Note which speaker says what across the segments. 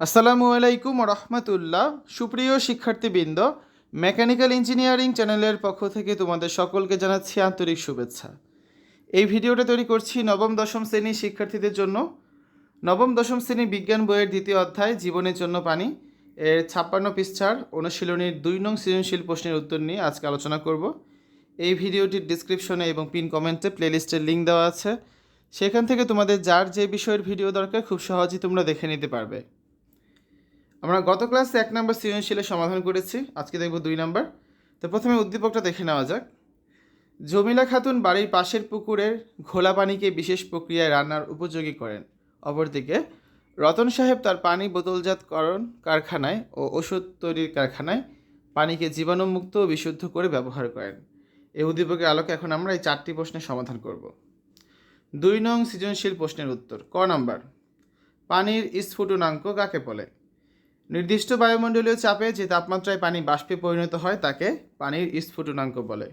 Speaker 1: আসসালামু আলাইকুম রহমতুল্লাহ। সুপ্রিয় শিক্ষার্থীবৃন্দ, মেকানিক্যাল ইঞ্জিনিয়ারিং চ্যানেলের পক্ষ থেকে তোমাদের সকলকে জানাচ্ছি আন্তরিক শুভেচ্ছা। এই ভিডিওটা তৈরি করছি নবম দশম শ্রেণির শিক্ষার্থীদের জন্য। নবম দশম শ্রেণি বিজ্ঞান বইয়ের দ্বিতীয় অধ্যায়, জীবনের জন্য পানি। এর ছাপ্পান্ন পৃষ্ঠার অনুশীলনীর দুই নং সৃজনশীল প্রশ্নের উত্তর নিয়ে আজকে আলোচনা করব। এই ভিডিওটির ডিসক্রিপশনে এবং পিন কমেন্টে প্লেলিস্টের লিঙ্ক দেওয়া আছে। সেখান থেকে তোমাদের যার যে বিষয়ের ভিডিও দরকার, খুব সহজেই তোমরা দেখে নিতে পারবে। আমরা গত ক্লাসে এক নম্বর সৃজনশীলের সমাধান করেছি। আজকে দেখব দুই নম্বর। তো প্রথমে উদ্দীপকটা দেখে নেওয়া যাক। জমিলা খাতুন বাড়ির পাশের পুকুরের ঘোলা পানিকে বিশেষ প্রক্রিয়ায় রান্নার উপযোগী করেন। অপরদিকে, রতন সাহেব তার পানি বোতলজাতকরণ কারখানায় ও ওষুধ তৈরির কারখানায় পানিকে জীবাণুমুক্ত ও বিশুদ্ধ করে ব্যবহার করেন। এই উদ্দীপকের আলোকে এখন আমরা এই চারটি প্রশ্নের সমাধান করব। দুই নং সৃজনশীল প্রশ্নের উত্তর, ক নম্বর? পানির স্ফুটনাঙ্ক কাকে বলে? নির্দিষ্ট বায়ুমণ্ডলীয় চাপে যে তাপমাত্রায় পানি বাষ্পে পরিণত হয়, তাকে পানির স্ফুটনাঙ্ক বলে।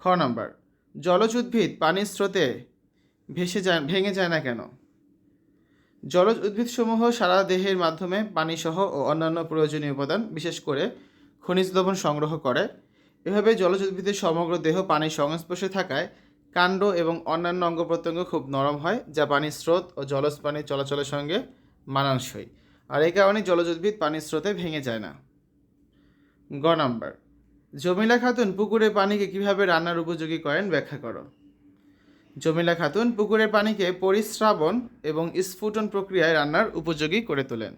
Speaker 1: খ নাম্বার, জলজ উদ্ভিদ পানির স্রোতে ভেসে যায়, ভেঙে যায় না কেন? জলজ উদ্ভিদসমূহ সারা দেহের মাধ্যমে পানিসহ ও অন্যান্য প্রয়োজনীয় উপাদান, বিশেষ করে খনিজ লবণ সংগ্রহ করে। এভাবে জলজ উদ্ভিদের সমগ্র দেহ পানির সংস্পর্শে থাকায় কাণ্ড এবং অন্যান্য অঙ্গ প্রত্যঙ্গ খুব নরম হয়, যা পানির স্রোত ও জলজ পানির চলাচলের সঙ্গে মানানসই। আর এই কারণে জলজ উদ্ভিদ পানির স্রোতে ভেঙে যায় না। গ নাম্বার, জমিলা খাতুন পুকুরের পানিকে কীভাবে রান্নার উপযোগী করেন ব্যাখ্যা করো। জমিলা খাতুন পুকুরের পানিকে পরিস্রাবণ এবং স্ফুটন প্রক্রিয়ায় রান্নার উপযোগী করে তোলেন।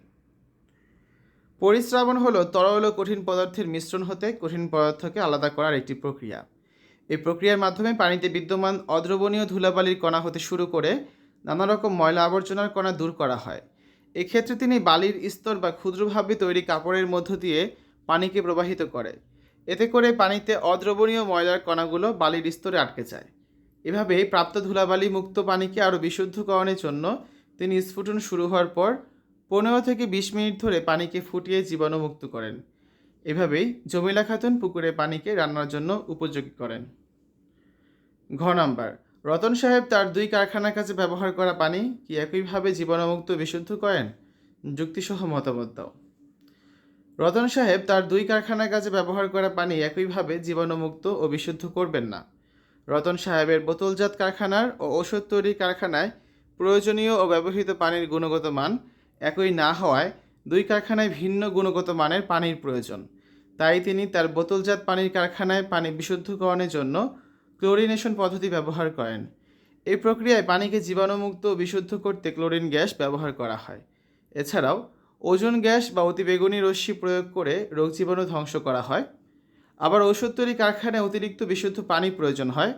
Speaker 1: পরিস্রাবণ হলো তরল ও কঠিন পদার্থের মিশ্রণ হতে কঠিন পদার্থকে আলাদা করার একটি প্রক্রিয়া। এই প্রক্রিয়ার মাধ্যমে পানিতে বিদ্যমান অদ্রবণীয় ধুলাবালির কণা হতে শুরু করে নানা রকম ময়লা আবর্জনার কণা দূর করা হয়। এক্ষেত্রে তিনি বালির স্তর বা ক্ষুদ্রভাবে তৈরি কাপড়ের মধ্য দিয়ে পানিকে প্রবাহিত করে। এতে করে পানিতে অদ্রবণীয় ময়লার কণাগুলো বালির স্তরে আটকে যায়। এভাবে প্রাপ্ত ধুলাবালি মুক্ত পানিকে আরও বিশুদ্ধকরণের জন্য তিনি স্ফুটন শুরু হওয়ার পর পনেরো থেকে বিশ মিনিট ধরে পানিকে ফুটিয়ে জীবাণুমুক্ত করেন। এভাবেই জমিলা খাতুন পুকুরে পানিকে রান্নার জন্য উপযোগী করেন। ঘ নাম্বার রতন সাহেব তার দুই কারখানার কাছে ব্যবহার করা পানি কি একইভাবে জীবাণুমুক্ত বিশুদ্ধ করেন? যুক্তিসহ মতামত দাও। রতন সাহেব তার দুই কারখানার কাছে ব্যবহার করা পানি একইভাবে জীবাণুমুক্ত ও বিশুদ্ধ করবেন না। রতন সাহেবের বোতলজাত কারখানার ও ওষুধ তৈরি কারখানায় প্রয়োজনীয় ও ব্যবহৃত পানির গুণগত মান একই না হওয়ায় দুই কারখানায় ভিন্ন গুণগত মানের পানির প্রয়োজন। তাই তিনি তার বোতলজাত পানির কারখানায় পানি বিশুদ্ধকরণের জন্য ক্লোরিনেশন পদ্ধতি ব্যবহার করেন। এই প্রক্রিয়ায় পানিকে জীবাণুমুক্ত ও বিশুদ্ধ করতে ক্লোরিন গ্যাস ব্যবহার করা হয়। এছাড়াও, ওজন গ্যাস বা অতিবেগুনি রশ্মি প্রয়োগ করে রোগ জীবাণু ধ্বংস করা হয়। আবার ওষুধ তৈরি কারখানায় অতিরিক্ত বিশুদ্ধ পানি প্রয়োজন হয়,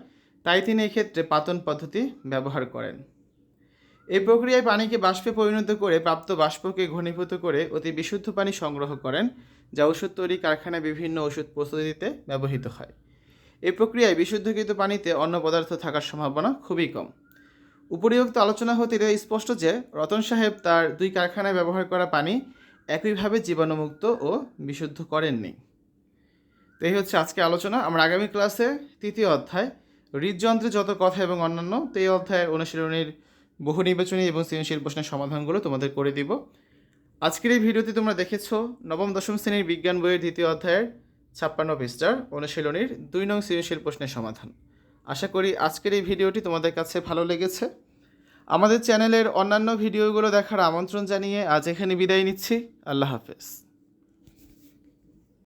Speaker 1: তাই তিনি এক্ষেত্রে পাতন পদ্ধতি ব্যবহার করেন। এই প্রক্রিয়ায় পানিকে বাষ্পে পরিণত করে প্রাপ্ত বাষ্পকে ঘনীভূত করে অতি বিশুদ্ধ পানি সংগ্রহ করেন, যা ওষুধ তৈরি কারখানায় বিভিন্ন ওষুধ প্রস্তুতিতে ব্যবহৃত হয়। এই প্রক্রিয়ায় বিশুদ্ধকৃত পানিতে অন্য পদার্থ থাকার সম্ভাবনা খুবই কম। উপরিউক্ত আলোচনা হতে এটা স্পষ্ট যে, রতন সাহেব তার দুই কারখানায় ব্যবহার করা পানি একইভাবে জীবাণুমুক্ত ও বিশুদ্ধ করেননি। তো এই হচ্ছে আজকে আলোচনা। আমরা আগামী ক্লাসে তৃতীয় অধ্যায়, হৃদযন্ত্রে যত কথা এবং অন্যান্য, তো এই অধ্যায়ের অনুশীলনীর বহু নির্বাচনী এবং সৃজনশীল প্রশ্নের সমাধানগুলো তোমাদের করে দিব। আজকের এই ভিডিওতে তোমরা দেখেছ, নবম দশম শ্রেণির বিজ্ঞান বইয়ের দ্বিতীয় অধ্যায়ের ছাপ্পান্ন পৃষ্ঠার অনুশীলনীর দুই নং সৃজনশীল প্রশ্নের সমাধান। আশা করি আজকের এই ভিডিওটি তোমাদের কাছে ভালো লেগেছে। আমাদের চ্যানেলের অন্যান্য ভিডিওগুলো দেখার আমন্ত্রণ জানিয়ে আজ এখানে বিদায় নিচ্ছি। আল্লাহ হাফেজ।